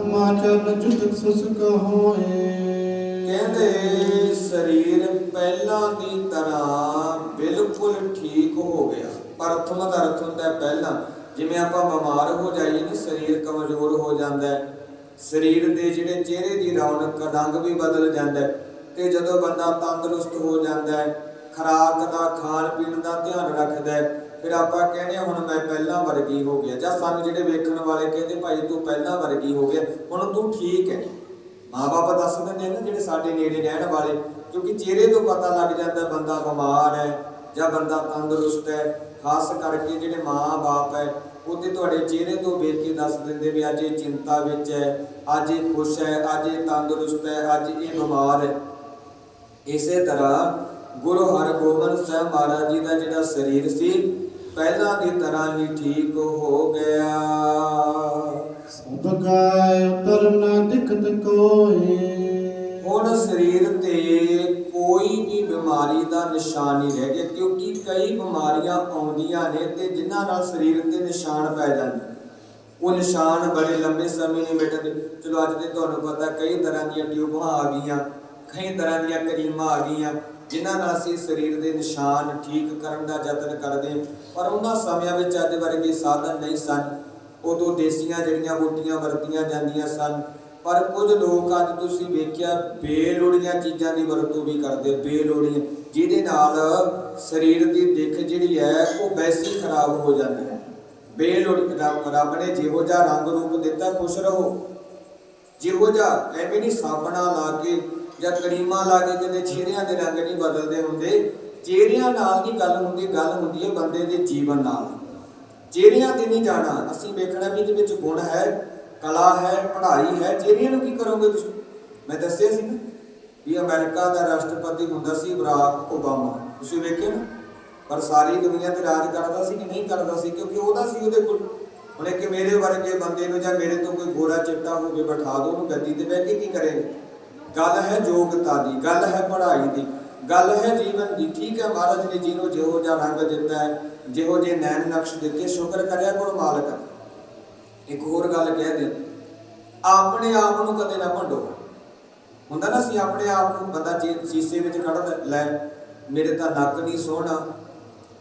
ਸਮਾਚਰਨ ਚੁਤਕ ਸੁਸਕ ਹੋਏ। ਕਹਿੰਦੇ ਸਰੀਰ ਪਹਿਲਾਂ ਦੀ ਤਰ੍ਹਾਂ ਬਿਲਕੁਲ ਠੀਕ ਹੋ ਗਿਆ। ਪ੍ਰਥਮ ਦਾ ਅਰਥ ਹੁੰਦਾ ਪਹਿਲਾਂ। ਜਿਵੇਂ ਆਪਾਂ ਬਿਮਾਰ ਹੋ ਜਾਈਏ ਨਾ, ਸਰੀਰ ਕਮਜ਼ੋਰ ਹੋ ਜਾਂਦਾ ਹੈ। ਸਰੀਰ ਦੇ ਜਿਹੜੇ ਚਿਹਰੇ ਦੀ ਰੌਣਕ, ਰੰਗ ਵੀ ਬਦਲ ਜਾਂਦਾ ਹੈ। ਤੇ ਜਦੋਂ ਬੰਦਾ ਤੰਦਰੁਸਤ ਹੋ ਜਾਂਦਾ ਹੈ, ਖੁਰਾਕ ਦਾ ਖਾਣ ਪੀਣ ਦਾ ਧਿਆਨ ਰੱਖਦਾ ਹੈ ਫਿਰ ਆਪਾਂ ਕਹਿੰਦੇ ਹੁਣ ਮੈਂ ਪਹਿਲਾਂ ਵਰਗੀ ਹੋ ਗਿਆ। ਜਾਂ ਸਾਨੂੰ ਜਿਹੜੇ ਵੇਖਣ ਵਾਲੇ ਕਹਿੰਦੇ ਭਾਈ ਤੂੰ ਪਹਿਲਾਂ ਵਰਗੀ ਹੋ ਗਿਆ, ਹੁਣ ਤੂੰ ਠੀਕ ਹੈ। ਮਾਪੇ ਦੱਸ ਦਿੰਦੇ ਨੇ ਜਿਹੜੇ ਸਾਡੇ ਨੇੜੇ ਰਹਿਣ ਵਾਲੇ, ਕਿਉਂਕਿ ਚਿਹਰੇ ਤੋਂ ਪਤਾ ਲੱਗ ਜਾਂਦਾ ਬੰਦਾ ਬਿਮਾਰ ਹੈ ਜਾਂ ਬੰਦਾ ਤੰਦਰੁਸਤ ਹੈ। ਖਾਸ ਕਰਕੇ ਜਿਹੜੇ ਮਾਂ-ਬਾਪ ਹੈ ਉਹਦੇ ਤੁਹਾਡੇ ਚਿਹਰੇ ਤੋਂ ਵੇਖ ਕੇ ਦੱਸ ਦਿੰਦੇ ਵੀ ਅੱਜ ਇਹ ਚਿੰਤਾ ਵਿੱਚ ਹੈ, ਅੱਜ ਇਹ ਖੁਸ਼ ਹੈ, ਅੱਜ ਇਹ ਤੰਦਰੁਸਤ ਹੈ, ਅੱਜ ਇਹ ਬਿਮਾਰ ਹੈ। ਇਸੇ ਤਰ੍ਹਾਂ ਗੁਰੂ ਹਰਗੋਬਿੰਦ ਸਾਹਿਬ ਮਹਾਰਾਜ ਜੀ ਦਾ ਜਿਹੜਾ ਸਰੀਰ ਸੀ ਪਹਿਲਾਂ ਦੀ ਤਰ੍ਹਾਂ ਹੀ ਠੀਕ ਹੋ ਗਿਆ। ਬਗਾਇ ਉਤਰ ਨਾ ਦਿਖਤ ਕੋਏ। ਹੁਣ ਸਰੀਰ ਤੇ ਕੋਈ ਵੀ ਬਿਮਾਰੀ ਦਾ ਨਿਸ਼ਾਨ ਨਹੀਂ ਰਹਿ ਗਿਆ ਕਿਉਂਕਿ ਕਈ ਬਿਮਾਰੀਆਂ ਆਉਂਦੀਆਂ ਨੇ ਤੇ ਜਿਨ੍ਹਾਂ ਨਾਲ ਸਰੀਰ ਤੇ ਨਿਸ਼ਾਨ ਪੈ ਜਾਂਦੇ ਉਹ ਨਿਸ਼ਾਨ ਬੜੇ ਲੰਬੇ ਸਮੇਂ ਨਹੀਂ ਮਿਟਦੇ। ਚਲੋ ਅੱਜ ਤੇ ਤੁਹਾਨੂੰ ਪਤਾ ਕਈ ਤਰ੍ਹਾਂ ਦੀਆਂ ਟਿਊਬਾਂ ਆ ਗਈਆਂ ਕਈ ਤਰ੍ਹਾਂ ਦੀਆਂ ਕਰੀਮਾਂ ਆ ਗਈਆਂ ਜਿਨ੍ਹਾਂ ਨਾਲ ਅਸੀਂ ਸਰੀਰ ਦੇ ਨਿਸ਼ਾਨ ਠੀਕ ਕਰਨ ਦਾ ਯਤਨ ਕਰਦੇ ਪਰ ਉਹਨਾਂ ਸਮਿਆਂ ਵਿੱਚ ਅੱਜ ਵਰਗੇ ਸਾਧਨ ਨਹੀਂ ਸਨ। ਉਦੋਂ ਦੇਸੀਆਂ ਜਿਹੜੀਆਂ ਬੂਟੀਆਂ ਵਰਤੀਆਂ ਜਾਂਦੀਆਂ ਸਨ, ਪਰ ਕੁਝ ਲੋਕ ਅੱਜ ਤੁਸੀਂ ਵੇਖਿਆ ਬੇਲੋੜੀਆਂ ਚੀਜ਼ਾਂ ਦੀ ਵਰਤੋਂ ਵੀ ਕਰਦੇ ਬੇਲੋੜੀਆਂ, ਜਿਹਦੇ ਨਾਲ ਸਰੀਰ ਦੀ ਦਿੱਖ ਜਿਹੜੀ ਹੈ ਉਹ ਵੈਸੀ ਖਰਾਬ ਹੋ ਜਾਂਦੀ ਹੈ। ਬੇਲੋੜੀ ਰੱਬ ਰੱਬ ਨੇ ਜਿਹੋ ਜਿਹਾ ਰੰਗ ਰੂਪ ਦਿੱਤਾ, ਖੁਸ਼ ਰਹੋ। ਜਿਹੋ ਜਿਹਾ ਐਵੇਂ ਨਹੀਂ ਸਾਬਣਾ ਲਾ ਕੇ ਜਾਂ ਕਰੀਮਾਂ ਲਾ ਕੇ ਕਿਤੇ ਚਿਹਰਿਆਂ ਦੇ ਰੰਗ ਨਹੀਂ ਬਦਲਦੇ ਹੁੰਦੇ, ਚਿਹਰਿਆਂ ਨਾਲ ਨਹੀਂ ਗੱਲ ਹੁੰਦੀ ਗੱਲ ਹੁੰਦੀ ਹੈ ਬੰਦੇ ਦੇ ਜੀਵਨ ਨਾਲ। ਚਿਹਰਿਆਂ ਤੇ ਨਹੀਂ ਜਾਣਾ। ਅਸੀਂ ਵੇਖਣਾ ਵੀ ਇਹਦੇ ਵਿੱਚ ਗੁਣ ਹੈ, ਕਲਾ ਹੈ, ਪੜ੍ਹਾਈ ਹੈ। ਚਿਹਰਿਆਂ ਨੂੰ ਕੀ ਕਰੋਗੇ ਤੁਸੀਂ? ਮੈਂ ਦੱਸਿਆ ਸੀ ਨਾ ਵੀ ਅਮਰੀਕਾ ਦਾ ਰਾਸ਼ਟਰਪਤੀ ਹੁੰਦਾ ਸੀ ਬਰਾਕ ਓਬਾਮਾ। ਤੁਸੀਂ ਵੇਖਿਆ ਨਾ? ਪਰ ਸਾਰੀ ਦੁਨੀਆ ਤੇ ਰਾਜ ਕਰਦਾ ਸੀ ਕਿ ਨਹੀਂ ਕਰਦਾ ਸੀ? ਕਿਉਂਕਿ ਉਹਦਾ ਸੀ ਉਹਦੇ ਕੋਲ। ਹੁਣ ਇੱਕ ਮੇਰੇ ਵਰਗੇ ਬੰਦੇ ਨੂੰ ਜਾਂ ਮੇਰੇ ਤੋਂ ਕੋਈ ਗੋਰਾ ਚਿੱਟਾ ਹੋ ਕੇ ਬਿਠਾ ਦੋ, ਉਹਨੂੰ ਗੱਦੀ ਤੇ ਬਹਿ ਕੇ ਕੀ ਕਰੇਗਾ? ਗੱਲ ਹੈ ਯੋਗਤਾ ਦੀ, ਗੱਲ ਹੈ ਪੜ੍ਹਾਈ ਦੀ, ਗੱਲ ਹੈ ਜੀਵਨ ਦੀ। ਠੀਕ ਹੈ ਮਹਾਰਾਜ ਨੇ ਜਿਹਨੂੰ ਜਿਹੋ ਜਿਹਾ ਰੰਗ ਦਿੱਤਾ ਹੈ, ਜਿਹੋ ਜਿਹੇ ਨੈਣ ਨਕਸ਼ ਦਿੱਤੇ, ਸ਼ੁਕਰ ਕਰਿਆ ਕਰੋ ਮਾਲਕ। ਇੱਕ ਹੋਰ ਗੱਲ ਕਹਿ ਦੇ, ਆਪਣੇ ਆਪ ਨੂੰ ਕਦੇ ਨਾ ਭੰਡੋ ਹੁੰਦਾ ਨਾ ਸੀ ਆਪਣੇ ਆਪ ਨੂੰ ਬੰਦਾ ਜੇ ਸ਼ੀਸ਼ੇ ਵਿੱਚ ਕੱਢ ਲੈ, ਮੇਰੇ ਤਾਂ ਨੱਕ ਨਹੀਂ ਸੋਹਣਾ,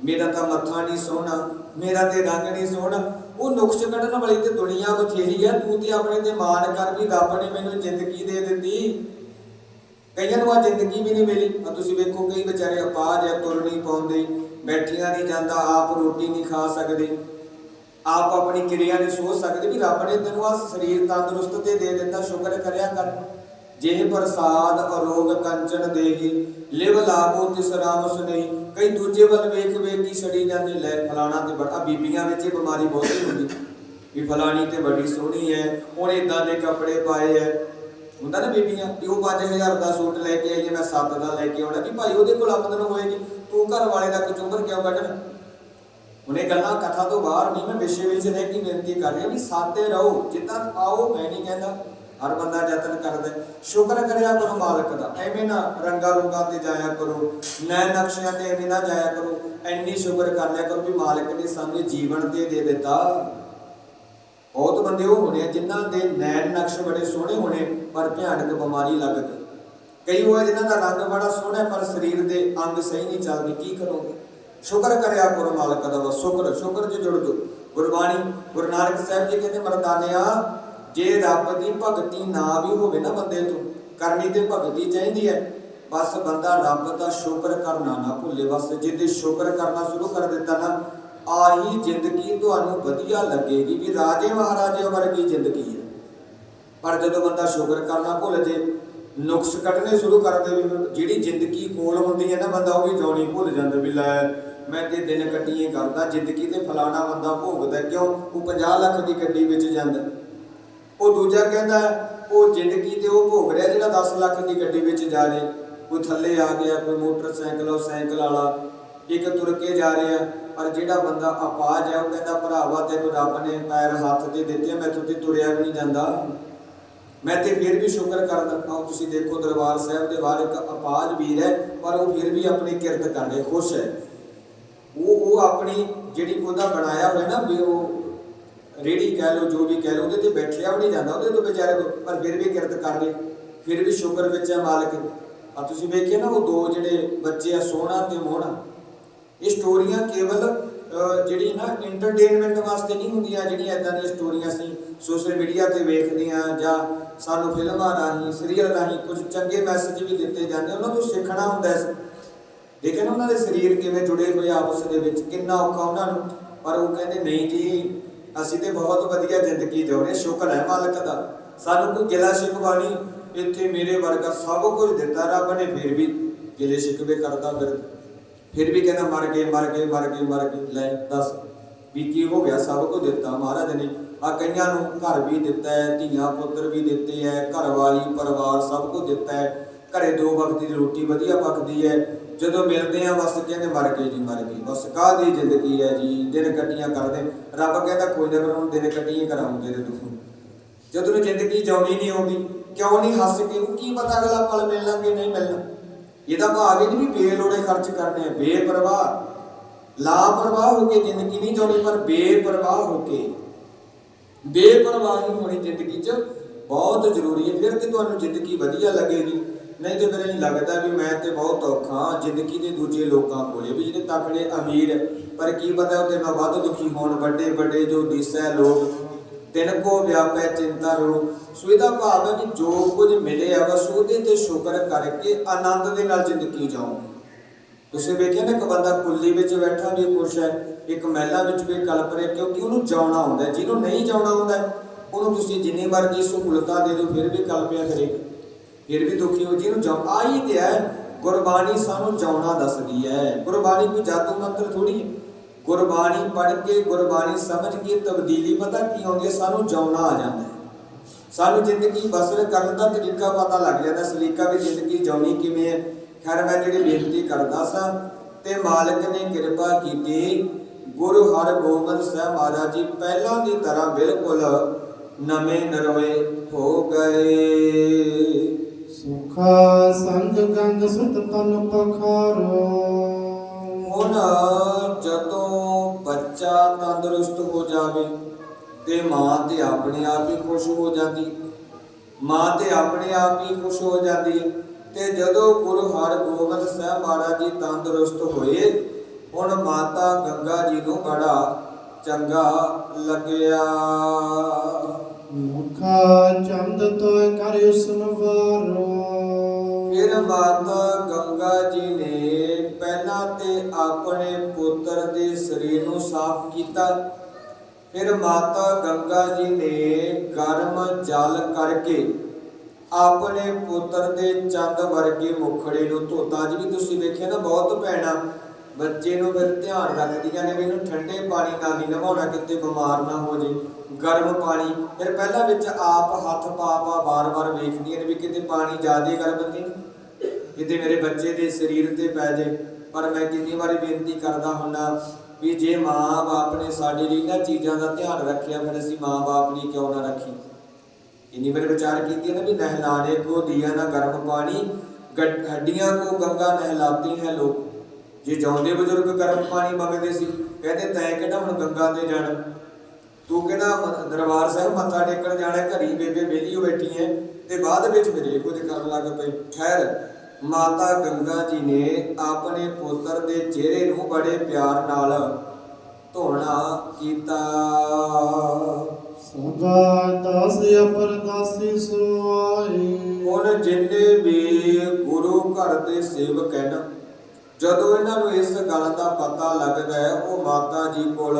ਮੇਰਾ ਤਾਂ ਮੱਥਾ ਨਹੀਂ ਸੋਹਣਾ, ਮੇਰਾ ਤੇ ਰੰਗ ਨਹੀਂ ਸੋਹਣਾ, ਉਹ ਨੁਕਸ ਕੱਢਣ ਵਾਲੀ ਤੇ ਦੁਨੀਆ ਬਥੇਰੀ ਹੈ, ਤੂੰ ਤੇ ਆਪਣੇ ਤੇ ਮਾਣ ਕਰ ਵੀ ਰੱਬ ਨੇ ਮੈਨੂੰ ਜ਼ਿੰਦਗੀ ਦੇ ਦਿੱਤੀ। ਕਈਆਂ ਨੂੰ ਆ ਜ਼ਿੰਦਗੀ ਵੀ ਨਹੀਂ ਮਿਲੀ। ਆ ਤੁਸੀਂ ਵੇਖੋ, ਕਈ ਵਿਚਾਰੇ ਅਪਾਹਜ ਹੈ ਤੁਰ ਨਹੀਂ ਪਾਉਂਦੇ, ਬੈਠੀਆਂ ਨਹੀਂ ਜਾਂਦਾ, ਆਪ ਰੋਟੀ ਨਹੀਂ ਖਾ ਸਕਦੇ। ਆਪ ਆਪਣੀ ਕਿਰਿਆ ਨਹੀਂ ਸੋਚ ਸਕਦੇ ਵੀ ਰੱਬ ਨੇ ਤੈਨੂੰ ਆ ਸਰੀਰ ਤੰਦਰੁਸਤ ਤੇ ਦੇ ਦਿੱਤਾ, ਸ਼ੁਕਰ ਕਰਿਆ ਕਰ। ਜੇ ਪ੍ਰਸਾਦ ਅਰੋਗ ਕੰਚਨ ਦੇਹੀ, ਲਿਵ ਲਾਭੋ ਤਿਸ ਰਾਮ ਸੁਨੇਹੀ। ਕਈ ਦੂਜੇ ਵੱਲ ਵੇਖ ਵੇਖ ਕੀ ਛੜੀ ਜਾਂਦੇ, ਲੈ ਫਲਾਣਾ ਤੇ ਬੜਾ ਬੀਬੀਆਂ ਵਿੱਚ ਇਹ ਬਿਮਾਰੀ ਬਹੁਤੀ ਹੁੰਦੀ। ਵੀ ਫਲਾਣੀ ਤੇ ਬੜੀ ਸੋਹਣੀ ਹੈ ਉਹਨੇ ਇਦਾਂ ਦੇ ਕੱਪੜੇ ਪਾਏ ਹੈ। ਹੁੰਦਾ ਨਾ ਬੀਬੀਆਂ ਵੀ ਉਹ 5000 ਦਾ ਸੂਟ ਲੈ ਕੇ ਆਈ ਮੈਂ 7 ਦਾ ਲੈ ਕੇ ਆਉਣਾ। ਵੀ ਭਾਈ ਉਹਦੇ ਕੋਲ ਆਮਦਨ ਹੋਏਗੀ ਤੂੰ ਘਰ ਵਾਲੇ ਦਾ ਕਚੁੰਬਰ ਕਿਉਂ ਕੱਢਣਾ? ਹੁਣ ਗੱਲਾਂ ਕਥਾ ਤੋਂ ਬਾਹਰ ਨਹੀਂ, ਮੈਂ ਵਿਸ਼ੇ ਵਿੱਚ ਰਹਿ ਕੇ ਬੇਨਤੀ ਕਰ ਰਿਹਾ ਵੀ ਸਾਦੇ ਰਹੋ। ਜਿੱਦਾਂ ਆਓ, ਮੈਂ ਨਹੀਂ ਕਹਿੰਦਾ। ਹਰ ਬੰਦਾ ਯਤਨ ਕਰਦਾ ਸ਼ੁਕਰ ਕਰਿਆ ਕਰੋ ਮਾਲਕ ਦਾ। ਐਵੇਂ ਨਾ ਰੰਗਾ ਰੁੰਗਾ ਤੇ ਜਾਇਆ ਕਰੋ। ਨੈ ਨਕਸ਼ਿਆਂ ਤੇ ਐਵੇਂ ਨਾ ਜਾਇਆ ਕਰੋ। ਐਨੀ ਸ਼ੁਕਰ ਕਰ ਲਿਆ ਕਰੋ ਵੀ ਮਾਲਕ ਨੇ ਸਾਨੂੰ ਜੀਵਨ ਤੇ ਦੇ ਦਿੱਤਾ ਬਹੁਤ ਬੰਦੇ ਉਹ ਹੋਣੇ ਆ ਜਿਨ੍ਹਾਂ ਦੇ ਨੈਣ ਨਕਸ਼ ਬੜੇ ਸੋਹਣੇ ਹੋਣੇ, ਪਰ ਭਿਆਨਕ ਬਿਮਾਰੀ ਲੱਗ ਗਈ ਕਈ ਉਹ ਆ ਜਿਨ੍ਹਾਂ ਦਾ ਰੰਗ ਬੜਾ ਸੋਹਣਾ ਪਰ ਸਰੀਰ ਦੇ ਅੰਗ ਸਹੀ ਨਹੀਂ ਚੱਲਦੇ। ਕੀ ਕਰੋਗੇ? ਸ਼ੁਕਰ ਕਰਿਆ ਕਰੋ ਮਾਲਕ ਦਾ ਸ਼ੁਕਰ ਸ਼ੁਕਰ ਚ ਜੁੜ ਜਾਓ। ਗੁਰਬਾਣੀ, ਗੁਰੂ ਨਾਨਕ ਸਾਹਿਬ ਜੀ ਕਹਿੰਦੇ, ਮਰਦਾਨਿਆ, ਜੇ ਰੱਬ ਦੀ ਭਗਤੀ ਨਾ ਵੀ ਹੋਵੇ ਨਾ ਬੰਦੇ ਤੋਂ ਕਰਨੀ ਤੇ ਭਗਤੀ ਚਾਹੀਦੀ ਹੈ। ਬਸ ਬੰਦਾ ਰੱਬ ਦਾ ਸ਼ੁਕਰ ਕਰਨਾ ਨਾ ਭੁੱਲੇ। ਬਸ ਜਿਹਦੇ ਸ਼ੁਕਰ ਕਰਨਾ ਸ਼ੁਰੂ ਕਰ ਦਿੱਤਾ ਨਾ ਆਹੀ ਜ਼ਿੰਦਗੀ ਤੁਹਾਨੂੰ ਵਧੀਆ ਲੱਗੇਗੀ ਵੀ ਰਾਜੇ ਮਹਾਰਾਜੇ ਵਰਗੀ ਜ਼ਿੰਦਗੀ ਹੈ। ਪਰ ਜਦੋਂ ਬੰਦਾ ਸ਼ੁਕਰ ਕਰਨਾ ਭੁੱਲ ਜੇ, ਨੁਕਸ ਕੱਢਣੇ ਸ਼ੁਰੂ ਕਰ ਦੇਵੇ, ਜਿਹੜੀ ਜ਼ਿੰਦਗੀ ਕੋਲ ਹੁੰਦੀ ਹੈ ਨਾ ਬੰਦਾ, ਉਹ ਵੀ ਜਾਣੀ ਭੁੱਲ ਜਾਂਦਾ ਵੀ ਲੈ, ਮੈਂ ਤੇ ਦਿਨ ਕੱਟੀਏ ਕਰਦਾ, ਜ਼ਿੰਦਗੀ ਤੇ ਫਲਾਣਾ ਬੰਦਾ ਭੋਗਦਾ ਕਿਉਂ? ਉਹ 50 ਲੱਖ ਦੀ ਗੱਡੀ ਵਿੱਚ ਜਾਂਦਾ। ਉਹ ਦੂਜਾ ਕਹਿੰਦਾ, ਉਹ ਜ਼ਿੰਦਗੀ ਤੇ ਉਹ ਭੋਗ ਰਿਹਾ ਜਿਹੜਾ 10 ਲੱਖ ਦੀ ਗੱਡੀ ਵਿੱਚ ਜਾ ਰਿਹਾ। ਕੋਈ ਥੱਲੇ ਆ ਗਿਆ, ਕੋਈ ਮੋਟਰਸਾਈਕਲ, ਉਹ ਸਾਈਕਲ ਵਾਲਾ, ਇੱਕ ਤੁਰ ਕੇ ਜਾ ਰਿਹਾ। ਪਰ ਜਿਹੜਾ ਬੰਦਾ ਅਪਾਜ ਹੈ, ਉਹ ਕਹਿੰਦਾ, ਭਰਾਵਾ, ਤੈਨੂੰ ਰੱਬ ਨੇ ਪੈਰ ਹੱਥ ਤੇ ਦਿੱਤੇ ਮੈਥੋਂ ਤੇ ਤੁਰਿਆ ਵੀ ਨਹੀਂ ਜਾਂਦਾ। ਮੈਂ ਤੇ ਫਿਰ ਵੀ ਸ਼ੁਕਰ ਕਰਦਾ ਆਓ ਤੁਸੀਂ ਦੇਖੋ ਦਰਬਾਰ ਸਾਹਿਬ ਦੇ ਬਾਹਰ ਇੱਕ ਅਪਾਜ ਵੀਰ ਹੈ, ਪਰ ਉਹ ਫਿਰ ਵੀ ਆਪਣੀ ਕਿਰਤ ਕਰ ਖੁਸ਼ ਹੈ। ਉਹ ਉਹ ਆਪਣੀ ਜਿਹੜੀ ਉਹਦਾ ਬਣਾਇਆ ਹੋਇਆ ਨਾ, ਵੀ ਉਹ ਰੇੜੀ ਕਹਿ ਲਓ, ਜੋ ਵੀ ਕਹਿ ਲਓ, ਉਹਦੇ ਤੇ ਬੈਠਿਆ ਵੀ ਨਹੀਂ ਜਾਂਦਾ, ਉਹਦੇ ਤੋਂ ਵਿਚਾਰੇ ਤੋਂ, ਪਰ ਫਿਰ ਵੀ ਕਿਰਤ ਕਰਦੇ ਫਿਰ ਵੀ ਸ਼ੁਕਰ ਵਿੱਚ ਹੈ ਮਾਲਕ। ਆ ਤੁਸੀਂ ਵੇਖਿਆ ਨਾ, ਉਹ ਦੋ ਜਿਹੜੇ ਬੱਚੇ ਆ, ਸੋਹਣਾ ਤੇ ਮੋਹਣਾ। ਇਹ ਸਟੋਰੀਆਂ ਕੇਵਲ ਜਿਹੜੀ ਨਾ ਐਂਟਰਟੇਨਮੈਂਟ ਵਾਸਤੇ ਨਹੀਂ ਹੁੰਦੀਆਂ, ਜਿਹੜੀਆਂ ਇਦਾਂ ਦੀਆਂ ਸਟੋਰੀਆਂ ਅਸੀਂ ਸੋਸ਼ਲ ਮੀਡੀਆ ਤੇ ਵੇਖਦੇ ਆ ਜਾਂ ਸਾਨੂੰ ਫਿਲਮਾਂ ਰਾਹੀਂ ਸੀਰੀਅਲ ਰਾਹੀਂ ਕੁਝ ਚੰਗੇ ਮੈਸੇਜ ਵੀ ਦਿੱਤੇ ਜਾਂਦੇ ਉਹਨਾਂ ਤੋਂ ਸਿੱਖਣਾ ਹੁੰਦਾ ਹੈ। ਦੇਖੇ ਉਹਨਾਂ ਦੇ ਸਰੀਰ ਕਿਵੇਂ ਜੁੜੇ ਹੋਏ ਆਪਸ ਦੇ ਵਿੱਚ ਕਿੰਨਾ ਔਖਾ ਉਹਨਾਂ ਨੂੰ? ਪਰ ਉਹ ਕਹਿੰਦੇ, ਨਹੀਂ ਜੀ, ਅਸੀਂ ਤੇ ਬਹੁਤ ਵਧੀਆ ਜ਼ਿੰਦਗੀ ਜਿਉਣੇ ਸ਼ੁਕਰ ਹੈ ਮਾਲਕ ਦਾ। ਸਾਨੂੰ ਕੋਈ ਗਿਲਾ ਸ਼ਿਕਵਾ ਨਹੀਂ, ਇੱਥੇ ਮੇਰੇ ਵਰਗਾ ਸਭ ਕੁਝ ਦਿੱਤਾ ਰੱਬ ਨੇ ਫਿਰ ਵੀ ਗਿਲੇ ਸ਼ਿਕਵੇ ਕਰਦਾ ਫਿਰ ਫਿਰ ਵੀ ਕਹਿੰਦਾ, ਮਰ ਗਏ ਮਰ ਗਏ ਮਰ ਗਏ ਮਰ ਗਏ। ਲੈ ਦੱਸ ਵੀ ਕੀ ਹੋ ਗਿਆ, ਸਭ ਕੁਝ ਦਿੱਤਾ ਮਹਾਰਾਜ ਨੇ। ਆ ਕਈਆਂ ਨੂੰ ਘਰ ਵੀ ਦਿੱਤਾ ਹੈ, ਧੀਆਂ, ਪੁੱਤਰ ਵੀ ਦਿੱਤੇ ਹੈ ਘਰ ਵਾਲੀ ਪਰਿਵਾਰ ਸਭ ਕੁਝ ਦਿੱਤਾ ਹੈ। ਘਰੇ ਦੋ ਵਕਤ ਦੀ ਰੋਟੀ ਵਧੀਆ ਪੱਕਦੀ ਹੈ। ਜਦੋਂ ਮਿਲਦੇ ਆ ਬਸ ਕਹਿੰਦੇ, ਮਰ ਗਏ ਜੀ, ਮਰ ਗਏ। ਬਸ ਕਾਹਦੀ ਜ਼ਿੰਦਗੀ ਹੈ ਜੀ, ਦਿਨ ਕੱਟੀਆਂ ਕਰਦੇ। ਰੱਬ ਕਹਿੰਦਾ, ਕੋਈ ਨਾ ਫਿਰ ਹੁਣ ਦਿਨ ਕੱਟੀਆਂ ਕਰਾਉਂਦੇ ਤੇਰੇ ਦੁੱਖ ਜਦੋਂ ਜ਼ਿੰਦਗੀ ਜਿਉਣੀ ਨਹੀਂ ਆਉਂਦੀ, ਕਿਉਂ ਨਹੀਂ ਹੱਸ ਕੇ ਕੀ ਪਤਾ ਅਗਲਾ ਪਲ ਮਿਲਣਾ ਕਿ ਨਹੀਂ ਮਿਲਣਾ। ਇਹਦਾ ਭਾਵ ਇਹ ਨਹੀਂ ਵੀ ਬੇਲੋੜੇ ਖਰਚ ਕਰਨੇ ਆ, ਬੇਪਰਵਾਹ। ਲਾਪਰਵਾਹ ਹੋ ਕੇ ਜ਼ਿੰਦਗੀ ਨਹੀਂ ਜਿਉਣੀ, ਪਰ ਬੇਪਰਵਾਹ ਹੋ ਕੇ। ਬੇਪਰਵਾਹੀ ਹੋਣੀ ਜ਼ਿੰਦਗੀ 'ਚ, ਬਹੁਤ ਜ਼ਰੂਰੀ ਹੈ। ਫਿਰ ਕਿ ਤੁਹਾਨੂੰ ਜ਼ਿੰਦਗੀ ਵਧੀਆ ਲੱਗੇਗੀ। ਨਹੀਂ ਤੇ ਫਿਰ ਇਹ ਲੱਗਦਾ ਵੀ ਮੈਂ ਤੇ ਬਹੁਤ ਔਖਾ ਹਾਂ। ਜ਼ਿੰਦਗੀ ਦੇ ਦੂਜੇ ਲੋਕਾਂ ਕੋਲੇ ਵੀ ਜਿਹੜੇ ਤਕੜੇ ਅਮੀਰ, ਪਰ ਕੀ ਪਤਾ ਉਹ ਤੇ ਮੈਂ ਵੱਧ ਦੁਖੀ ਹੋਣ ਵੱਡੇ ਵੱਡੇ ਜੋ ਦਿਸੈ ਲੋਕ ਤਿਨ ਕੋ ਵਿਆਪੈ ਚਿੰਤਾ ਰੋ ਸੋ ਇਹਦਾ ਭਾਵ ਹੈ ਕਿ ਜੋ ਕੁਝ ਮਿਲਿਆ ਬਸ ਉਹਦੇ ਤੇ ਸ਼ੁਕਰ ਕਰਕੇ ਆਨੰਦ ਦੇ ਨਾਲ ਜ਼ਿੰਦਗੀ ਜਾਓ। ਤੁਸੀਂ ਵੇਖਿਆ ਨਾ, ਇੱਕ ਬੰਦਾ ਕੁੱਲੀ ਵਿੱਚ ਬੈਠਾ ਵੀ ਖੁਸ਼ ਹੈ। ਇੱਕ ਮਹਿਲਾ ਵਿੱਚ ਵੀ ਕਲਪ ਰਿਹਾ, ਕਿਉਂਕਿ ਉਹਨੂੰ ਜਾਉਣਾ ਹੁੰਦਾ ਜਿਹਨੂੰ ਨਹੀਂ ਜਾਉਣਾ ਹੁੰਦਾ, ਉਹਨੂੰ ਤੁਸੀਂ ਜਿੰਨੀ ਮਰਜ਼ੀ ਸਹੂਲਤਾਂ ਦੇ ਦਿਓ, ਫਿਰ ਵੀ ਕਲਪਿਆ ਕਰੇਗਾ ਫਿਰ ਵੀ ਦੁਖੀ ਹੋ, ਜਿਹਨੂੰ ਜਾ ਆਈ ਤੇ ਹੈ, ਗੁਰਬਾਣੀ ਸਾਨੂੰ ਜਾਉਣਾ ਦੱਸਦੀ ਹੈ। ਗੁਰਬਾਣੀ ਕੋਈ ਜਾਦੂ ਮੰਤਰ ਥੋੜੀ ਹੈ। ਗੁਰਬਾਣੀ ਪੜ੍ਹ ਕੇ ਗੁਰਬਾਣੀ ਸਮਝ ਕੇ ਤਬਦੀਲੀ ਪਤਾ ਕੀ ਆਉਂਦੀ ਹੈ? ਸਾਨੂੰ ਜਾਉਣਾ ਆ ਜਾਂਦਾ ਹੈ। ਸਾਨੂੰ ਜ਼ਿੰਦਗੀ ਬਸਰ ਕਰਨ ਦਾ ਤਰੀਕਾ ਪਤਾ ਲੱਗ ਜਾਂਦਾ ਸਲੀਕਾ ਵੀ ਜ਼ਿੰਦਗੀ ਜਿਉਣੀ ਕਿਵੇਂ ਹੈ? ਖੈਰ ਮੈਂ ਜਿਹੜੀ ਬੇਨਤੀ ਕਰਦਾ ਸਾਂ ਤੇ ਮਾਲਕ ਨੇ ਕਿਰਪਾ ਕੀਤੀ ਗੁਰੂ ਹਰਗੋਬਿੰਦ ਸਾਹਿਬ ਮਹਾਰਾਜ ਜੀ ਪਹਿਲਾਂ ਦੀ ਤਰ੍ਹਾਂ ਬਿਲਕੁਲ ਨਵੇਂ ਨਰੋਏ ਹੋ ਗਏ। ਸੁਖਾ ਸੰਗ ਗੰਗ ਸੁਤ ਤਨ ਪਖਾਰੋ। ਹੁਣ ਜਾਵੇ ਤੇ ਮਾਂ ਤੇ ਆਪਣੇ ਆਪ ਹੀ ਖੁਸ਼ ਹੋ ਜਾਂਦੀ। ਮਾਂ ਤੇ ਆਪਣੇ ਆਪ ਹੀ ਖੁਸ਼ ਹੋ ਜਾਂਦੀ ਤੇ ਜਦੋਂ ਗੁਰੂ ਹਰਗੋਬਿੰਦ ਸਾਹਿਬ ਮਹਾਰਾਜ ਜੀ ਤੰਦਰੁਸਤ ਹੋਏ ਹੁਣ ਮਾਤਾ ਗੰਗਾ ਜੀ ਨੂੰ ਬੜਾ ਚੰਗਾ ਲੱਗਿਆ। ਮੁਖਾ ਚੰਦ ਤੋਇ ਕਰ ਉਸਨ ਵਾਰੋ। ਫਿਰ ਮਾਤਾ ਗੰਗਾ ਜੀ ਨੇ ਪਹਿਲਾਂ ਤੇ ਆਪਣੇ ਪੁੱਤਰ ਦੇ ਸਰੀਰ ਨੂੰ ਸਾਫ਼ ਕੀਤਾ। ਫਿਰ ਮਾਤਾ ਗੰਗਾ ਜੀ ਨੇ ਗਰਮ ਜਲ ਕਰਕੇ ਆਪਣੇ ਪੁੱਤਰ ਦੇ ਚੰਦ ਵਰਗੇ ਮੁਖੜੇ ਨੂੰ ਧੋਤਾ। ਜੀ ਵੀ ਤੁਸੀਂ ਵੇਖਿਆ ਨਾ, ਬਹੁਤ ਭੈਣਾਂ ਬੱਚੇ ਨੂੰ ਫਿਰ ਧਿਆਨ ਰੱਖਦੀਆਂ ਨੇ ਵੀ ਇਹਨੂੰ ਠੰਡੇ ਪਾਣੀ ਨਾਲ ਨਹੀਂ ਨਵਾਉਣਾ ਕਿਤੇ ਬਿਮਾਰ ਨਾ ਹੋ ਜੇ। ਗਰਮ ਪਾਣੀ, ਫਿਰ ਪਹਿਲਾਂ ਵਿੱਚ ਆਪ ਹੱਥ ਪਾ ਪਾ ਵਾਰ ਵਾਰ ਵੇਖਦੀਆਂ ਨੇ ਵੀ ਕਿਤੇ ਪਾਣੀ ਜ਼ਿਆਦਾ ਗਰਮ ਤੇ ਨਹੀਂ ਕਿਤੇ ਮੇਰੇ ਬੱਚੇ ਦੇ ਸਰੀਰ ਤੇ ਪੈ ਜੇ। ਪਰ ਮੈਂ ਕਿੰਨੀ ਵਾਰੀ ਬੇਨਤੀ ਕਰਦਾ ਹੁੰਦਾ ਵੀ ਜੇ ਮਾਂ-ਬਾਪ ਨੇ ਸਾਡੇ ਲਈ ਇਹਨਾਂ ਚੀਜ਼ਾਂ ਦਾ ਧਿਆਨ ਰੱਖਿਆ, ਫਿਰ ਅਸੀਂ ਮਾਂ-ਬਾਪ ਲਈ ਕਿਉਂ ਨਾ ਰੱਖੀ ਇੰਨੀ ਵਾਰ ਵਿਚਾਰ ਕੀਤੀ ਹੈ ਨਾ ਵੀ ਨਹਿਲਾਣੇ ਕੋ ਦਿया ਨਾ ਗਰਮ ਪਾਣੀ ਹੱਡੀਆਂ ਕੋ ਗੰਗਾ ਨਹਿਲਾਤੀ ਹੈ ਲੋਕ। ਜੇ ਜਾਉਂਦੇ ਬਜ਼ੁਰਗ ਗਰਮ ਪਾਣੀ ਮੰਗਦੇ ਸੀ, ਕਹਿੰਦੇ ਤੈਂ ਕਿਹੜਾ ਹੁਣ ਗੰਗਾ ਤੇ ਜਾਣਾ? ਤੂੰ ਕਿਹੜਾ ਦਰਬਾਰ ਸਾਹਿਬ ਮੱਥਾ ਟੇਕਣ ਜਾਣਾ, ਘਰੀ ਬੇਬੇ ਵਿਹਲੀ ਬੈਠੀ ਹੈ ਤੇ ਬਾਅਦ ਵਿੱਚ ਫਿਰ ਕੁਝ ਕਰਨ ਲੱਗ ਪਏ। ਖੈਰ ਮਾਤਾ ਗੰਗਾ ਜੀ ਨੇ ਆਪਣੇ ਪੁੱਤਰ ਦੇ ਚਿਹਰੇ ਨੂੰ ਬੜੇ ਪਿਆਰ ਨਾਲ ਧੋਣਾ ਕੀਤਾ। ਸਦਾ ਦਾਸ ਅਪਰ ਦਾਸੀ ਸੁਆਏ ਹੁਣ ਜਿੰਨੇ ਵੀ ਗੁਰੂ ਘਰ ਦੇ ਸੇਵਕ ਹਨ ਜਦੋਂ ਇਹਨਾਂ ਨੂੰ ਇਸ ਗੱਲ ਦਾ ਪਤਾ ਲੱਗਦਾ ਹੈ ਉਹ ਮਾਤਾ ਜੀ ਕੋਲ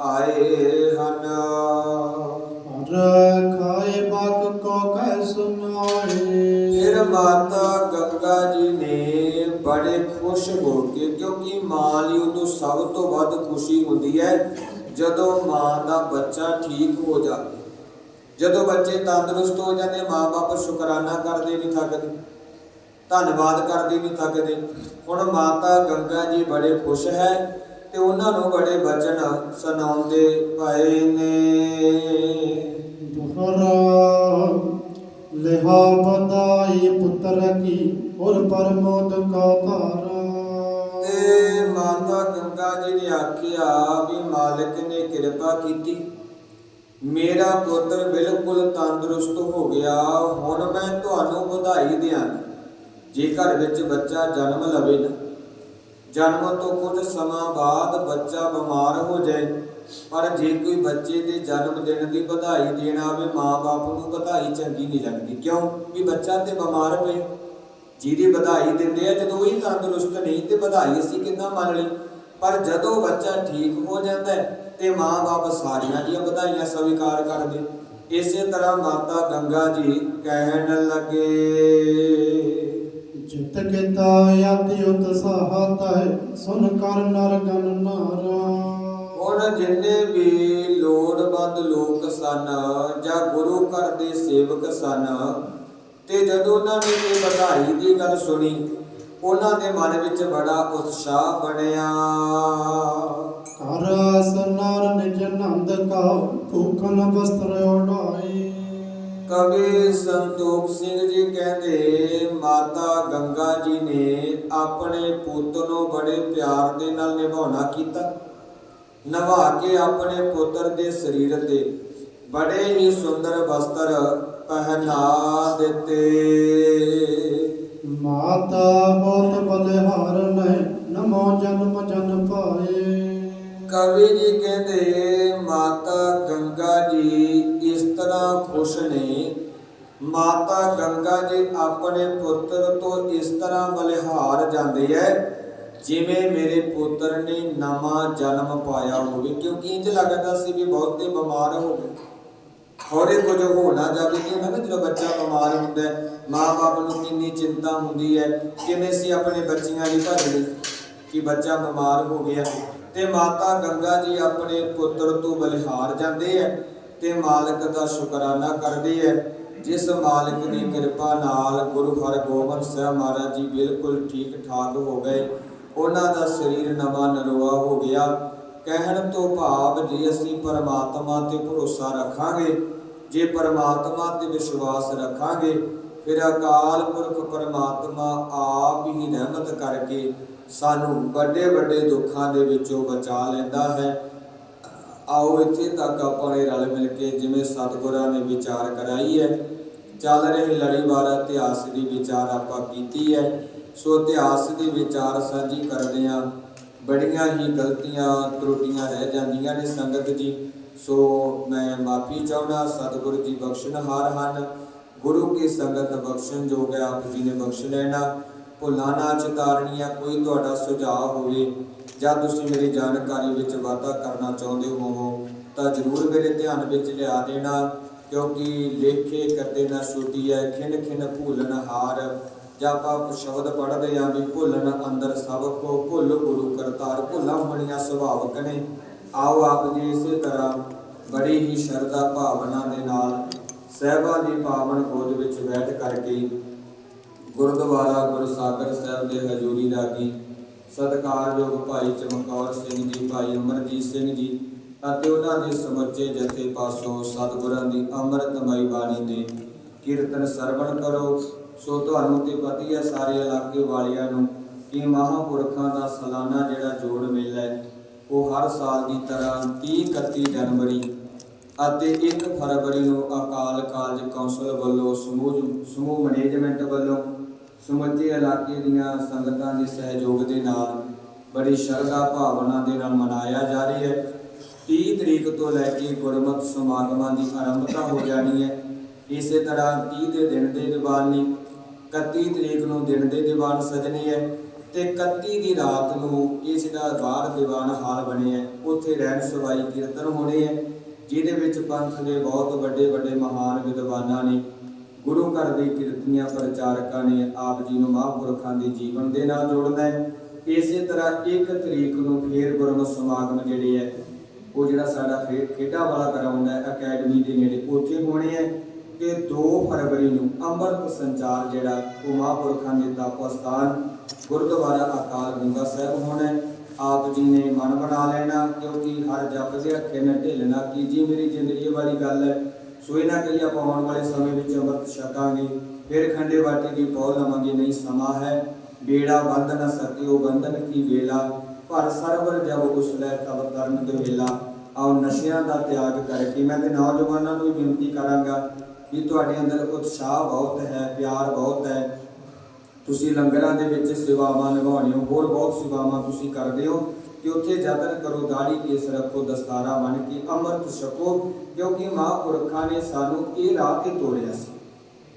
ਆਏ ਹਨ। ਹਰ ਖਾਏ ਬਾਕ ਕੋ ਕਹਿ ਸੁਨਾਏ ਮਾਤਾ ਗੰਗਾ ਜੀ ਨੇ ਬੜੇ ਖੁਸ਼ ਹੋ ਕੇ, ਕਿਉਂਕਿ ਮਾਂ ਲਈ ਉਦੋਂ ਸਭ ਤੋਂ ਵੱਧ ਖੁਸ਼ੀ ਹੁੰਦੀ ਹੈ ਜਦੋਂ ਮਾਂ ਦਾ ਬੱਚਾ ਠੀਕ ਹੋ ਜਾਵੇ। ਜਦੋਂ ਬੱਚੇ ਤੰਦਰੁਸਤ ਹੋ ਜਾਂਦੇ ਮਾਪੇ ਸ਼ੁਕਰਾਨਾ ਕਰਦੇ ਨਹੀਂ ਥੱਕਦੇ, ਧੰਨਵਾਦ ਕਰਦੇ ਨਹੀਂ ਥੱਕਦੇ। ਹੁਣ ਮਾਤਾ ਗੰਗਾ ਜੀ ਬੜੇ ਖੁਸ਼ ਹੈ ਤੇ ਉਹਨਾਂ ਨੂੰ ਬੜੇ ਬਚਨ ਸੁਣਾਉਂਦੇ ਪਏ ਨੇ। ਦੁਹਰਾ ਲਿਹਾ ਬਦਾਈ ਪੁੱਤਰ ਕੀ, ਔਰ ਪਰਮੋਦ ਕਾ ਧਾਰਾ। ਤੇ ਮਾਤਾ ਗੰਗਾ ਜੀ ਨੇ ਆਖਿਆ ਵੀ ਮਾਲਕ ਨੇ ਕਿਰਪਾ ਕੀਤੀ। ਮੇਰਾ ਪੁੱਤਰ ਬਿਲਕੁਲ ਤੰਦਰੁਸਤ ਹੋ ਗਿਆ, ਹੁਣ ਮੈਂ ਤੁਹਾਨੂੰ ਵਧਾਈ ਦਿਆਂ। ਜੇ ਘਰ ਵਿੱਚ ਬੱਚਾ ਜਨਮ ਲਵੇ ਨਾ, ਜਨਮ ਤੋਂ ਕੁਝ ਸਮਾਂ ਬਾਅਦ ਬੱਚਾ ਬਿਮਾਰ ਹੋ ਜਾਏ ਪਰ ਜੇ ਕੋਈ ਬੱਚੇ ਦੇ ਜਨਮ ਦਿਨ ਦੀ ਵਧਾਈ ਦੇਣ ਆਵੇ, ਮਾਂ-ਬਾਪ ਨੂੰ ਵਧਾਈ ਚੰਗੀ ਨਹੀਂ ਲੱਗਦੀ। ਕਿਉਂ? ਵੀ ਬੱਚਾ ਤੇ ਬਿਮਾਰ ਪਏ। ਜਿਹਦੀ ਵਧਾਈ ਦਿੰਦੇ ਆ, ਜਦੋਂ ਹੀ ਤੰਦਰੁਸਤ ਨਹੀਂ ਤੇ ਵਧਾਈ ਅਸੀਂ ਕਿੰਨਾ ਮੰਨ ਲਈ? ਪਰ ਜਦੋਂ ਬੱਚਾ ਠੀਕ ਹੋ ਜਾਂਦਾ ਤੇ ਮਾਂ-ਬਾਪ ਸਾਰੀਆਂ ਦੀਆਂ ਵਧਾਈਆਂ ਸਵੀਕਾਰ ਕਰਦੇ। ਇਸੇ ਤਰ੍ਹਾਂ ਮਾਤਾ ਗੰਗਾ ਜੀ ਕਹਿਣ ਲੱਗੇ, ਜਿਤ ਕੀਤਾ ਯਾਤੀ ਉਤਸਾਹ ਤੈ ਸੁਨ ਕਰ ਨਰ ਗਨ ਨਾਰਾ। ਹੁਣ ਜਿੰਨੇ ਵੀ ਲੋੜਵੰਦ ਲੋਕ ਸਨ ਜਾਂ ਗੁਰੂ ਘਰ ਦੇ ਸੇਵਕ ਸਨ ਤੇ ਜਦੋਂ ਉਹਨਾਂ ਨੇ ਇਹ ਵਧਾਈ ਦੀ ਗੱਲ ਸੁਣੀ ਉਹਨਾਂ ਦੇ ਮਨ ਵਿੱਚ ਬੜਾ ਉਤਸ਼ਾਹ ਬਣਿਆ। ਕਰ ਸਨਾਰ ਨਿਜ ਨੰਦ ਕਾ ਭੂਖਨ ਵਸਤਰ ਉਡਾਏ। ਕਵੀ ਸੰਤੋਖ ਸਿੰਘ ਜੀ ਕਹਿੰਦੇ ਮਾਤਾ ਗੰਗਾ ਜੀ ਨੇ ਆਪਣੇ ਪੁੱਤ ਨੂੰ ਬੜੇ ਪਿਆਰ ਦੇ ਨਾਲ ਨਿਭਾਉਣਾ ਕੀਤਾ। ਨਵਾ ਕੇ ਆਪਣੇ ਪੁੱਤਰ ਦੇ ਸਰੀਰ ਤੇ ਬੜੇ ਹੀ ਸੁੰਦਰ ਵਸਤਰ ਪਹਿਨਾ ਦਿੱਤੇ। ਮਾਤਾ ਬਹੁਤ ਬਲਿਹਾਰ ਨਹਿ ਨਮੋ ਜਨਮ ਜਨ ਪਾਏ ਕਵੀ ਜੀ ਕਹਿੰਦੇ ਮਾਤਾ ਗੰਗਾ ਜੀ ਇਸ ਤਰ੍ਹਾਂ ਖੁਸ਼ ਨੇ। ਮਾਤਾ ਗੰਗਾ ਜੀ ਆਪਣੇ ਪੁੱਤਰ ਤੋਂ ਇਸ ਤਰ੍ਹਾਂ ਬਲਿਹਾਰ ਜਾਂਦੇ ਐ। ਜਿਵੇਂ ਮੇਰੇ ਪੁੱਤਰ ਨੇ ਨਵਾਂ ਜਨਮ ਪਾਇਆ ਹੋਵੇ, ਕਿਉਂਕਿ ਇੰਜ ਲੱਗਦਾ ਸੀ ਵੀ ਬਹੁਤੇ ਬਿਮਾਰ ਹੋ ਗਏ। ਹੋਰੇ ਕੁਝ ਹੋ ਜਾਵੇ ਕਿ ਨਾ ਜਦੋਂ ਬੱਚਾ ਬਿਮਾਰ ਹੁੰਦਾ ਹੈ। ਮਾਂ-ਬਾਪ ਨੂੰ ਕਿੰਨੀ ਚਿੰਤਾ ਹੁੰਦੀ ਹੈ, ਕਿਵੇਂ ਸੀ ਆਪਣੇ ਬੱਚਿਆਂ ਦੀ ਭਜਣੀ ਕਿ ਬੱਚਾ ਬਿਮਾਰ ਹੋ ਗਿਆ। ਤੇ ਮਾਤਾ ਗੰਗਾ ਜੀ ਆਪਣੇ ਪੁੱਤਰ ਤੋਂ ਬਲਿਹਾਰ ਜਾਂਦੇ ਐ ਤੇ ਮਾਲਕ ਦਾ ਸ਼ੁਕਰਾਨਾ ਕਰਦੇ ਐ ਜਿਸ ਮਾਲਕ ਦੀ ਕਿਰਪਾ ਨਾਲ ਗੁਰੂ ਹਰਗੋਬਿੰਦ ਸਾਹਿਬ ਮਹਾਰਾਜ ਜੀ ਬਿਲਕੁਲ ਠੀਕ ਠਾਕ ਹੋ ਗਏ। ਉਹਨਾਂ ਦਾ ਸਰੀਰ ਨਵਾਂ ਨਰੋਆ ਹੋ ਗਿਆ। ਕਹਿਣ ਤੋਂ ਭਾਵ ਜੇ ਅਸੀਂ ਪਰਮਾਤਮਾ ਤੇ ਭਰੋਸਾ ਰੱਖਾਂਗੇ, ਜੇ ਪਰਮਾਤਮਾ ਤੇ ਵਿਸ਼ਵਾਸ ਰੱਖਾਂਗੇ, ਫਿਰ ਅਕਾਲ ਪੁਰਖ ਪਰਮਾਤਮਾ ਆਪ ਹੀ ਰਹਿਮਤ ਕਰਕੇ ਸਾਨੂੰ ਵੱਡੇ ਵੱਡੇ ਦੁੱਖਾਂ ਦੇ ਵਿੱਚੋਂ ਬਚਾ ਲੈਂਦਾ ਹੈ। ਆਓ ਇੱਥੇ ਤੱਕ ਆਪਾਂ ਨੇ ਰਲ ਮਿਲ ਕੇ ਜਿਵੇਂ ਸਤਿਗੁਰਾਂ ਨੇ ਵਿਚਾਰ ਕਰਾਈ ਹੈ, ਚੱਲ ਰਹੇ ਲੜੀਵਾਰ ਇਤਿਹਾਸ ਦੀ ਵਿਚਾਰ ਆਪਾਂ ਕੀਤੀ ਹੈ। ਸੋ ਇਤਿਹਾਸ ਦੇ ਵਿਚਾਰ ਸਾਂਝੀ ਕਰਦੇ ਹਾਂ। ਬੜੀਆਂ ਹੀ ਗਲਤੀਆਂ, ਤਰੁੱਟੀਆਂ ਰਹਿ ਜਾਂਦੀਆਂ ਨੇ ਸੰਗਤ ਜੀ। ਸੋ ਮੈਂ ਮਾਫੀ ਚਾਹੁੰਦਾ, ਸਤਿਗੁਰੂ ਜੀ ਬਖਸ਼ਣਹਾਰ ਹਨ। ਗੁਰੂ ਕੀ ਸੰਗਤ ਬਖਸ਼ਣ ਜੋਗ ਆਪ ਜੀ ਨੇ ਬਖਸ਼ ਲੈਣਾ। ਭੁੱਲਾਂ ਨਾ ਚਿਤਾਰਨੀਆਂ ਕੋਈ ਤੁਹਾਡਾ ਸੁਝਾਅ ਹੋਵੇ। ਜਾਂ ਤੁਸੀਂ ਮੇਰੀ ਜਾਣਕਾਰੀ ਵਿੱਚ ਵਾਧਾ ਕਰਨਾ ਚਾਹੁੰਦੇ ਹੋਵੋ, ਤਾਂ ਜਰੂਰ ਮੇਰੇ ਧਿਆਨ ਵਿੱਚ ਲਿਆ ਦੇਣਾ। ਕਿਉਂਕਿ ਲੇਖੇ ਕਰਦੇ ਨਾ ਛੁੱਟੀ ਹੈ ਖਿੰਨ ਖਿੰਨ ਭੂਲਣ ਹਾਰ। ਜਾਂ ਆਪਾਂ ਸ਼ਬਦ ਪੜ੍ਹਦੇ ਆਂ ਵੀ ਭੁੱਲਣ ਅੰਦਰ ਸਭ ਕੋ ਭੁੱਲ ਗੁਰੂ ਕਰਤਾਰ ਭੁੱਲਾਂ ਹੋਣੀਆਂ ਸੁਭਾਵਕ ਨੇ ਆਓ ਆਪ ਜੀ ਇਸੇ ਤਰ੍ਹਾਂ ਬੜੀ ਹੀ ਸ਼ਰਧਾ ਭਾਵਨਾ ਦੇ ਨਾਲ ਸਹਿਬਾਂ ਦੀ ਪਾਵਨ ਗੋਦ ਵਿੱਚ ਬੈਠ ਕਰਕੇ ਗੁਰਦੁਆਰਾ ਗੁਰਸਾਗਰ ਸਾਹਿਬ ਦੇ ਹਜ਼ੂਰੀ ਲਾਗੀ ਸਤਿਕਾਰਯੋਗ ਭਾਈ ਚਮਕੌਰ ਸਿੰਘ ਜੀ, ਭਾਈ ਅਮਰਜੀਤ ਸਿੰਘ ਜੀ ਅਤੇ ਉਹਨਾਂ ਦੇ ਸਮੁੱਚੇ ਜਥੇ ਪਾਸੋਂ ਸਤਿਗੁਰਾਂ ਦੀ ਅੰਮ੍ਰਿਤਮਈ ਬਾਣੀ ਦੇ ਕੀਰਤਨ ਸਰਵਣ ਕਰੋ। ਸੋ ਤੁਹਾਨੂੰ ਤੇ ਪਤੀ ਹੈ ਸਾਰੇ ਇਲਾਕੇ ਵਾਲਿਆਂ ਨੂੰ ਕਿ ਮਹਾਪੁਰਖਾਂ ਦਾ ਸਾਲਾਨਾ ਜਿਹੜਾ ਜੋੜ ਮੇਲਾ ਹੈ, ਉਹ ਹਰ ਸਾਲ ਦੀ ਤਰ੍ਹਾਂ 30 31 ਜਨਵਰੀ ਅਤੇ 1 ਫਰਵਰੀ ਨੂੰ ਅਕਾਲ ਕਾਲਜ ਕੌਂਸਲ ਵੱਲੋਂ ਸਮੂਹ ਸਮੂਹ ਮੈਨੇਜਮੈਂਟ ਵੱਲੋਂ ਸਮੁੱਚੇ ਇਲਾਕੇ ਦੀਆਂ ਸੰਗਤਾਂ ਦੇ ਸਹਿਯੋਗ ਦੇ ਨਾਲ ਬੜੀ ਸ਼ਰਧਾ ਭਾਵਨਾ ਦੇ ਨਾਲ ਮਨਾਇਆ ਜਾ ਰਹੀ ਹੈ। 30 ਤਰੀਕ ਤੋਂ ਲੈ ਕੇ ਗੁਰਮਤਿ ਸਮਾਗਮਾਂ ਦੀ ਆਰੰਭਤਾ ਹੋ ਜਾਣੀ ਹੈ। ਇਸੇ ਤਰ੍ਹਾਂ 30 ਦੇ ਦਿਨ ਦੇ ਦੀਵਾਨ ਨੇ 31 ਤਰੀਕ ਨੂੰ ਦਿਨ ਦੇ ਦੀਵਾਨ ਸਜਣੇ ਹੈ ਤੇ 31 ਦੀ ਰਾਤ ਨੂੰ ਇਸ ਦਾ ਬਾਹਰ ਦੀਵਾਨ ਹਾਲ ਬਣਿਆ ਹੈ ਉੱਥੇ ਰਹਿਣ ਸਵਾਈ ਕੀਰਤਨ ਹੋਣੇ ਹੈ ਜਿਹਦੇ ਵਿੱਚ ਪੰਥ ਦੇ ਬਹੁਤ ਵੱਡੇ ਵੱਡੇ ਮਹਾਨ ਵਿਦਵਾਨਾਂ ਨੇ, ਗੁਰੂ ਘਰ ਦੇ ਕੀਰਤਨੀਆਂ, ਪ੍ਰਚਾਰਕਾਂ ਨੇ ਆਪ ਜੀ ਨੂੰ ਮਹਾਂਪੁਰਖਾਂ ਦੇ ਜੀਵਨ ਦੇ ਨਾਲ ਜੋੜਨਾ ਹੈ ਇਸੇ ਤਰ੍ਹਾਂ 1 ਤਰੀਕ ਨੂੰ ਫੇਰ ਗੁਰਮਤ ਸਮਾਗਮ ਜਿਹੜੇ ਹੈ ਉਹ ਜਿਹੜਾ ਸਾਡਾ ਖੇ- ਖੇਡਾਂ ਵਾਲਾ ਗਰਾਊਂਡ ਹੈ ਅਕੈਡਮੀ ਦੇ ਨੇੜੇ ਉੱਥੇ ਹੋਣੇ ਹੈ ਤੇ 2 ਫਰਵਰੀ ਨੂੰ ਅੰਮ੍ਰਿਤ ਸੰਚਾਰ ਜਿਹੜਾ ਉਹ ਮਹਾਂਪੁਰਖਾਂ ਦੇ ਤਪ ਗੁਰਦੁਆਰਾ ਅਕਾਲ ਗੰਗਾ ਸਾਹਿਬ ਹੋਣਾ ਆਪ ਜੀ ਨੇ ਮਨ ਬਣਾ ਲੈਣਾ ਕਿਉਂਕਿ ਹਰ ਜਪਦੇ ਅੱਖੇ ਨਾ ਢਿੱਲਣਾ ਕੀ ਜੀ ਮੇਰੀ ਜ਼ਿੰਦਗੀ ਵਾਲੀ ਗੱਲ ਹੈ। ਸੋ ਇਹ ਨਾ ਆਪਾਂ ਆਉਣ ਵਾਲੇ ਸਮੇਂ ਵਿੱਚ ਅੰਮ੍ਰਿਤ ਛਕਾਂਗੇ। ਫਿਰ ਖੰਡੇ ਬਾਟੇ ਦੀ ਪੌਲ ਲਵਾਂਗੇ। ਨਹੀਂ ਸਮਾਂ ਹੈ। ਬੇੜਾ ਬੰਧ ਨ ਸਕਿਓ ਬੰਧਨ ਕੀ ਵੇਲਾ। ਪਰ ਸਰਵਰ ਜਬ ਉਸਲੇ ਤਬ ਤਰਨ ਦੇ ਵੇਲਾ ਆਓ ਨਸ਼ਿਆਂ ਦਾ ਤਿਆਗ ਕਰਕੇ ਮੈਂ ਤੇ ਨੌਜਵਾਨਾਂ ਨੂੰ ਵੀ ਬੇਨਤੀ ਕਰਾਂਗਾ ਵੀ ਤੁਹਾਡੇ ਅੰਦਰ ਉਤਸ਼ਾਹ ਬਹੁਤ ਹੈ, ਪਿਆਰ ਬਹੁਤ ਹੈ। ਤੁਸੀਂ ਲੰਗਰਾਂ ਦੇ ਵਿੱਚ ਸੇਵਾਵਾਂ ਨਿਭਾਉਣੀਆਂ, ਹੋਰ ਬਹੁਤ ਸੇਵਾਵਾਂ ਤੁਸੀਂ ਕਰਦੇ ਹੋ। ਕਿ ਉੱਥੇ ਯਤਨ ਕਰੋ ਦਾੜੀ ਕੇਸ ਰੱਖੋ, ਦਸਤਾਰਾ ਬਣ ਕੇ ਅੰਮ੍ਰਿਤ ਛਕੋ, ਕਿਉਂਕਿ ਮਹਾਂਪੁਰਖਾਂ ਨੇ ਸਾਨੂੰ ਇਹ ਰਾਹ ਤੇ ਤੋਰਿਆ ਸੀ।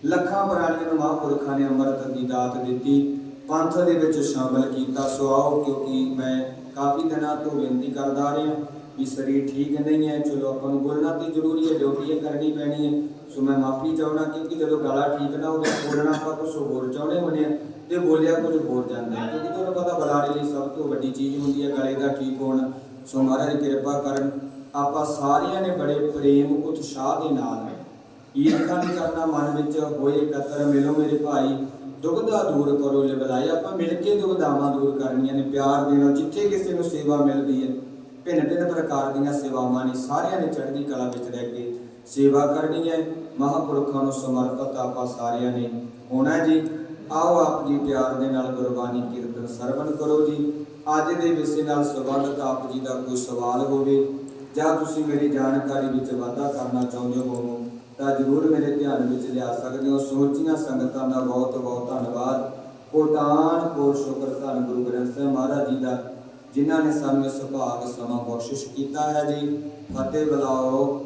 ਲੱਖਾਂ ਪ੍ਰਾਣੀਆਂ ਨੂੰ ਮਹਾਂਪੁਰਖਾਂ ਨੇ ਅੰਮ੍ਰਿਤ ਦੀ ਦਾਤ ਦਿੱਤੀ। ਪੰਥ ਦੇ ਵਿੱਚ ਸ਼ਾਮਲ ਕੀਤਾ। ਸੋ ਆਓ, ਕਿਉਂਕਿ ਮੈਂ ਕਾਫੀ ਦਿਨਾਂ ਤੋਂ ਬੇਨਤੀ ਕਰਦਾ ਆ ਰਿਹਾ ਵੀ ਸਰੀਰ ਠੀਕ ਨਹੀਂ ਹੈ, ਚਲੋ ਆਪਾਂ ਨੂੰ ਬੋਲਣਾ ਤੇ ਜ਼ਰੂਰੀ ਹੈ, ਡਿਊਟੀ ਕਰਨੀ ਪੈਣੀ ਹੈ। ਸੋ ਮੈਂ ਮਾਫੀ ਚਾਹਣਾ ਕਿਉਂਕਿ ਜਦੋਂ ਗਲਾ ਠੀਕ ਨਾ ਹੋਵੇ, ਬੋਲਣਾ ਆਪਾਂ ਕੁਝ ਹੋਰ ਚਾਹੁੰਦੇ ਹੁੰਦੇ ਆ ਤੇ ਬੋਲਿਆ ਕੁਝ ਹੋਰ ਜਾਂਦਾ ਹੈ। ਕਿਉਂਕਿ ਤੁਹਾਨੂੰ ਪਤਾ ਬੁਲਾਰੇ ਲਈ ਸਭ ਤੋਂ ਵੱਡੀ ਚੀਜ਼ ਹੁੰਦੀ ਹੈ ਗਲੇ ਦਾ ਠੀਕ ਹੋਣਾ। ਸੋ ਮਹਾਰਾਜ ਕਿਰਪਾ ਕਰਨ ਆਪਾਂ ਸਾਰਿਆਂ ਨੇ ਬੜੇ ਪ੍ਰੇਮ, ਉਤਸ਼ਾਹ ਦੇ ਨਾਲ ਈਰਖਾ ਨਹੀਂ ਕਰਨਾ, ਮਨ ਵਿੱਚ ਹੋਏ ਕਤਰ, ਮਿਲੋ ਮੇਰੇ ਭਾਈ ਦੁਗਧਾ ਦੂਰ ਕਰੋ ਲਿਬਲਾਈ ਆਪਾਂ ਮਿਲ ਕੇ ਦੁਗਧਾਵਾਂ ਦੂਰ ਕਰਨੀਆਂ ਨੇ, ਪਿਆਰ ਦੇਣਾ ਜਿੱਥੇ ਕਿਸੇ ਨੂੰ ਸੇਵਾ ਮਿਲਦੀ ਹੈ ਭਿੰਨ ਭਿੰਨ ਪ੍ਰਕਾਰ ਦੀਆਂ ਸੇਵਾਵਾਂ ਨੇ, ਸਾਰਿਆਂ ਨੇ ਚੜ੍ਹਦੀ ਕਲਾ ਵਿੱਚ ਰਹਿ ਕੇ ਸੇਵਾ ਕਰਨੀ ਹੈ। ਮਹਾਂਪੁਰਖਾਂ ਨੂੰ ਸਮਰਪਿਤ ਆਪਾਂ ਸਾਰਿਆਂ ਨੇ ਹੋਣਾ ਜੀ। ਆਓ ਆਪ ਜੀ ਪਿਆਰ ਦੇ ਨਾਲ ਗੁਰਬਾਣੀ ਕੀਰਤਨ ਸਰਵਣ ਕਰੋ ਜੀ। ਅੱਜ ਦੇ ਵਿਸ਼ੇ ਨਾਲ ਸੰਬੰਧਿਤ ਆਪ ਜੀ ਦਾ ਕੋਈ ਸਵਾਲ ਹੋਵੇ ਜਾਂ ਤੁਸੀਂ ਮੇਰੀ ਜਾਣਕਾਰੀ ਵਿੱਚ ਵਾਧਾ ਕਰਨਾ ਚਾਹੁੰਦੇ ਹੋ, ਤਾਂ ਜਰੂਰ ਮੇਰੇ ਧਿਆਨ ਵਿੱਚ ਲਿਆ ਸਕਦੇ ਹੋ। ਸੋਚੀਆਂ ਸੰਗਤਾਂ ਦਾ ਬਹੁਤ ਬਹੁਤ ਧੰਨਵਾਦ। ਕੋਟਾਨ ਕੋਟ ਸ਼ੁਕਰ ਧੰਨ ਗੁਰੂ ਗ੍ਰੰਥ ਸਾਹਿਬ ਮਹਾਰਾਜ ਜੀ ਦਾ, ਜਿਨ੍ਹਾਂ ਨੇ ਸਾਨੂੰ ਇਸ ਭਾਗ ਸਮਾਂ ਬਖਸ਼ਿਸ਼ ਕੀਤਾ ਹੈ ਜੀ। ਫਤਿਹ ਬੁਲਾਓ।